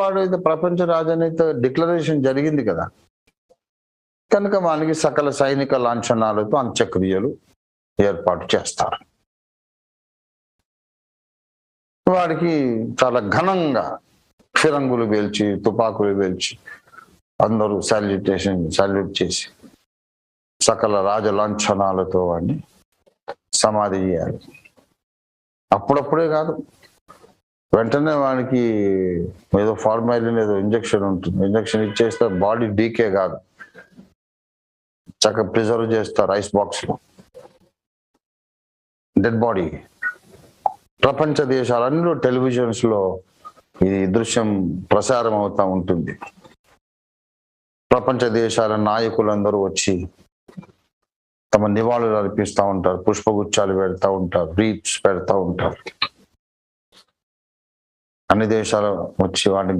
వాడు ప్రపంచ రాజనీతి డిక్లరేషన్ జరిగింది కదా. కనుక మనకి సకల సైనిక లాంఛనాలతో అంత్యక్రియలు ఏర్పాటు చేస్తారు. వాడికి చాలా ఘనంగా ఫిరంగులు పేల్చి తుపాకులు పేల్చి అందరూ సాల్యుటేషన్ సాల్యూట్ చేసి సకల రాజ లాంఛనాలతో వాడిని సమాధి చేయాలి. అప్పుడప్పుడే కాదు. వెంటనే వానికి ఏదో ఫార్మాలిన్ ఏదో ఇంజక్షన్ ఉంటుంది. ఇంజక్షన్ ఇచ్చేస్తే బాడీ డీకే కాదు. చక్కగా ప్రిజర్వ్ చేస్తారు ఐస్ బాక్స్లో. Dead body. ప్రపంచ దేశాలన్నీ టెలివిజన్స్లో ఈ దృశ్యం ప్రసారం అవుతూ ఉంటుంది. ప్రపంచ దేశాల నాయకులందరూ వచ్చి తమ నివాళులు అర్పిస్తూ ఉంటారు. పుష్పగుచ్చాలు పెడతా ఉంటారు. రీప్స్ పెడతా ఉంటారు. అన్ని దేశాలు వచ్చి వాటిని